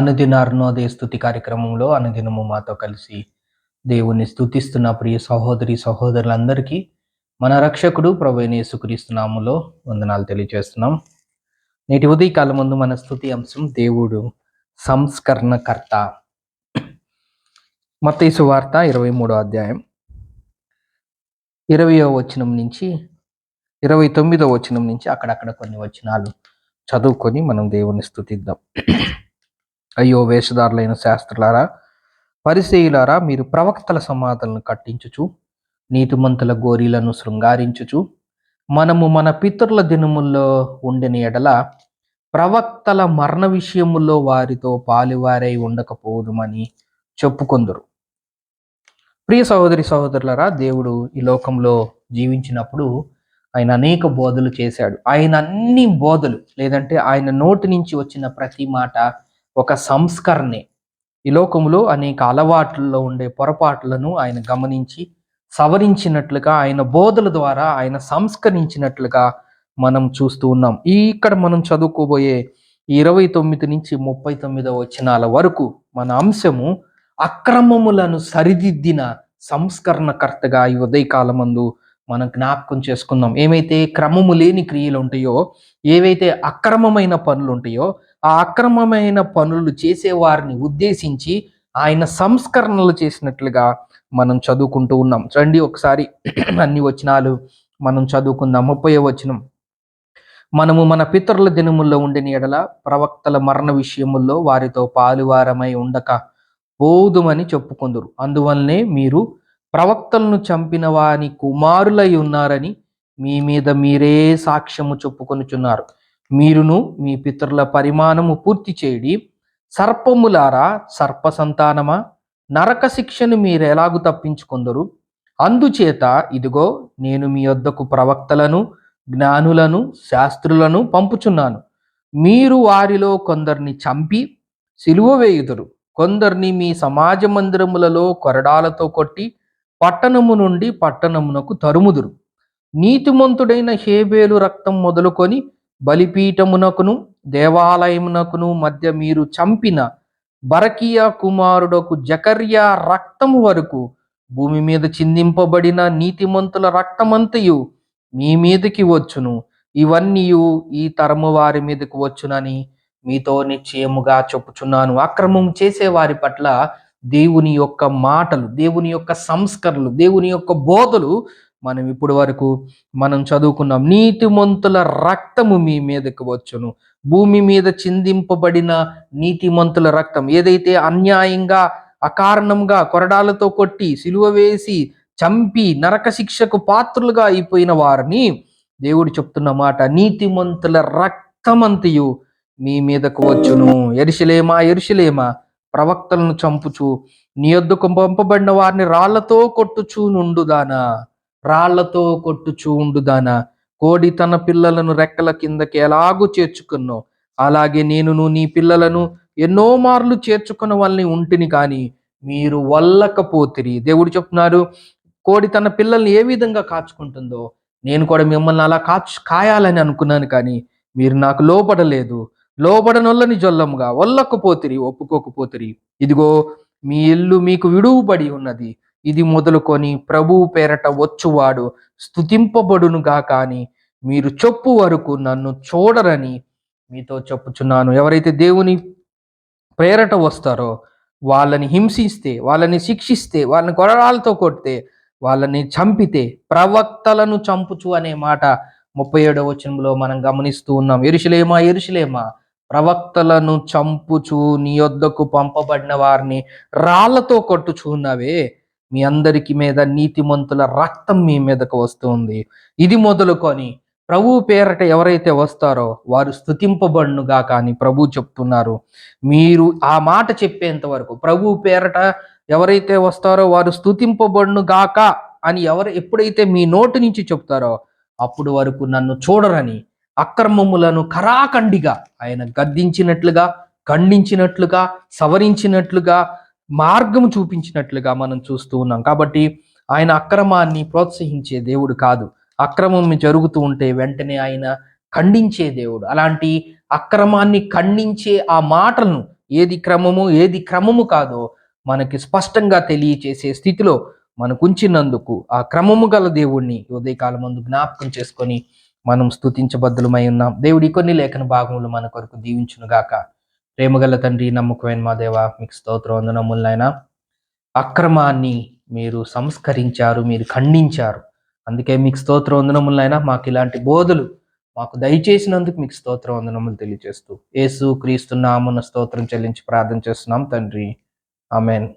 అనుదిన అరుణోదయ స్థుతి కార్యక్రమంలో అనుదినము మాతో కలిసి దేవుణ్ణి స్థుతిస్తున్న ప్రియ సహోదరి సహోదరులందరికీ మన రక్షకుడు ప్రవేణ యేసుక్రీస్తునాములో వందనాలు తెలియజేస్తున్నాం. నేటి ఉదయకాలం ముందు మన స్థుతి అంశం దేవుడు సంస్కరణకర్త. మతీసు వార్త ఇరవై మూడో అధ్యాయం ఇరవయో వచనం నుంచి ఇరవై తొమ్మిదో వచనం నుంచి అక్కడక్కడ కొన్ని వచనాలు చదువుకొని మనం దేవుని స్థుతిద్దాం. అయ్యో వేషధారులైన శాస్త్రులారా పరిసేయులారా మీరు ప్రవక్తల సమాధులను కట్టించుచు నీతిమంతుల గోరీలను శృంగారించుచు మనము మన పితరుల దినముల్లో ఉండిన ఎడల ప్రవక్తల మరణ విషయముల్లో వారితో పాలువారై ఉండకపోదుమని చెప్పుకొందరు. ప్రియ సహోదరి సహోదరులరా దేవుడు ఈ లోకంలో జీవించినప్పుడు ఆయన అనేక బోధలు చేశాడు. ఆయన అన్ని బోధలు లేదంటే ఆయన నోటి నుంచి వచ్చిన ప్రతి మాట ఒక సంస్కరణే. ఈ లోకంలో అనేక అలవాట్లలో ఉండే పొరపాట్లను ఆయన గమనించి సవరించినట్లుగా ఆయన బోధల ద్వారా ఆయన సంస్కరించినట్లుగా మనం చూస్తూ ఉన్నాం. ఈ ఇక్కడ మనం చదువుకోబోయే ఇరవై తొమ్మిది నుంచి ముప్పై తొమ్మిదవ వచనాల వరకు మన అంశము అక్రమములను సరిదిద్దిన సంస్కరణకర్తగా ఈ ఉదయకాలమందు మనం జ్ఞాపకం చేసుకుందాం. ఏమైతే క్రమము లేని క్రియలు ఉంటాయో ఏవైతే అక్రమమైన పనులు ఉంటాయో ఆ అక్రమమైన పనులు చేసే వారిని ఉద్దేశించి ఆయన సంస్కరణలు చేసినట్లుగా మనం చదువుకుంటూ ఉన్నాం. రండి ఒకసారి అన్ని వచనాలు మనం చదువుకుందాం. ముప్పై వచనం. మనము మన పితరుల దినముల్లో ఉండిన ఎడల ప్రవక్తల మరణ విషయముల్లో వారితో పాలువారమై ఉండక పోదుమని చెప్పుకుందరు. అందువల్లనే మీరు ప్రవక్తలను చంపిన వాని కుమారులై ఉన్నారని మీ మీద మీరే సాక్ష్యము చెప్పుకొనుచున్నారు. మీరును మీ పితరుల పరిమాణము పూర్తి చేయడి. సర్పములారా సర్ప సంతానమా నరక శిక్షను మీరు ఎలాగు తప్పించుకుందరు? అందుచేత ఇదిగో నేను మీ వద్దకు ప్రవక్తలను జ్ఞానులను శాస్త్రులను పంపుచున్నాను. మీరు వారిలో కొందరిని చంపి సిలువ వేయుదురు. కొందరిని మీ సమాజ మందిరములలో కొరడాలతో కొట్టి పట్టణము నుండి పట్టణమునకు తరుముదురు. నీతిమంతుడైన హేబేలు రక్తం మొదలుకొని బలిపీఠమునకును దేవాలయమునకును మధ్య మీరు చంపిన బరకియా కుమారుడకు జకర్యా రక్తము వరకు భూమి మీద చిందింపబడిన నీతిమంతుల రక్తమంతయు మీ మీదకి వచ్చును. ఇవన్నీ ఈ తరము వారి మీదకి వచ్చునని మీతో నిశ్చయముగా చెప్పుచున్నాను. అక్రమం చేసే వారి పట్ల దేవుని యొక్క మాటలు దేవుని యొక్క సంస్కరణలు దేవుని యొక్క బోధలు మనం ఇప్పటి వరకు మనం చదువుకున్నాం. నీతిమంతుల రక్తము మీ మీదకు వచ్చును. భూమి మీద చిందింపబడిన నీతిమంతుల రక్తం ఏదైతే అన్యాయంగా అకారణంగా కొరడాలతో కొట్టి సిలువ వేసి చంపి నరక శిక్షకు పాత్రులుగా అయిపోయిన వారిని దేవుడు చెప్తున్న మాట నీతిమంతుల రక్తమంతయు మీ మీదకు వచ్చును. ఎరుసలేమా ఎరుసలేమా ప్రవక్తలను చంపుచు నీ యొద్దకు పంపబడిన వారిని రాళ్ళతో కొట్టుచూ నుండుదానా? రాళ్ళతో కొట్టుచూ ఉండుదానా? కోడి తన పిల్లలను రెక్కల కిందకి ఎలాగూ చేర్చుకున్నో అలాగే నేనును నీ పిల్లలను ఎన్నో మార్లు చేర్చుకున్న వాళ్ళని ఉంటిని కానీ మీరు వల్లకపోతిరి. దేవుడు చెప్తున్నారు కోడి తన పిల్లల్ని ఏ విధంగా కాచుకుంటుందో నేను కూడా మిమ్మల్ని అలా కాచు కాయాలని అనుకున్నాను కానీ మీరు నాకు లోపడలేదు లోబడనొల్లని జొల్లముగా ఒల్లకపోతిరి ఒప్పుకోకపోతిరి. ఇదిగో మీ ఇల్లు మీకు విడువబడి ఉన్నది. ఇది మొదలుకొని ప్రభువు పేరట వచ్చువాడు స్థుతింపబడునుగా కానీ మీరు చెప్పు వరకు నన్ను చూడరని మీతో చెప్పుచున్నాను. ఎవరైతే దేవుని ప్రేరట వస్తారో వాళ్ళని హింసిస్తే వాళ్ళని శిక్షిస్తే వాళ్ళని కొరడాలతో కొడితే వాళ్ళని చంపితే ప్రవక్తలను చంపుచు అనే మాట ముప్పై ఏడవ వచనంలో మనం గమనిస్తూ ఉన్నాం. ఎరుషులేమా ఎరుషులేమా? ప్రవక్తలను చంపుచు నీ యొద్దకు పంపబడిన వారిని రాళ్ళతో కొట్టుచున్నవే మీ అందరికి మీద నీతిమంతుల రక్తం మీ మీదకు వస్తుంది. ఇది మొదలుకొని ప్రభు పేరట ఎవరైతే వస్తారో వారు స్థుతింపబడునుగా కానీ ప్రభు చెప్తున్నారు. మీరు ఆ మాట చెప్పేంత వరకు ప్రభు పేరట ఎవరైతే వస్తారో వారు స్థుతింపబడును గాక అని ఎవరు ఎప్పుడైతే మీ నోటి నుంచి చెప్తారో అప్పుడు వరకు నన్ను చూడరని అక్రమములను కరాఖండిగా ఆయన గద్దించినట్లుగా ఖండించినట్లుగా సవరించినట్లుగా మార్గం చూపించినట్లుగా మనం చూస్తూ ఉన్నాం. కాబట్టి ఆయన అక్రమాన్ని ప్రోత్సహించే దేవుడు కాదు. అక్రమం జరుగుతూ ఉంటే వెంటనే ఆయన ఖండించే దేవుడు. అలాంటి అక్రమాన్ని ఖండించే ఆ మాటలను ఏది క్రమము ఏది క్రమము కాదో మనకి స్పష్టంగా తెలియచేసే స్థితిలో మనకు ఉంచినందుకు ఆ క్రమము గల దేవుణ్ణి ఉదయకాలం ముందు జ్ఞాపకం చేసుకొని మనం స్థుతించబద్ధులమై ఉన్నాం. దేవుడి కొన్ని లేఖన భాగములు మన కొరకు దీవించును గాక ప్రేమగల తండ్రి నమ్మకమైన మా దేవ మీకు స్తోత్రం వందనములైనా అక్రమాన్ని మీరు సంస్కరించారు మీరు ఖండించారు. అందుకే మీకు స్తోత్రం వందనములైన మాకు ఇలాంటి బోధలు మాకు దయచేసినందుకు మీకు స్తోత్రం వందనములు తెలియజేస్తూ. యేసు క్రీస్తు నామున స్తోత్రం చెల్లించి ప్రార్థన చేస్తున్నాం తండ్రి. ఆమెన్.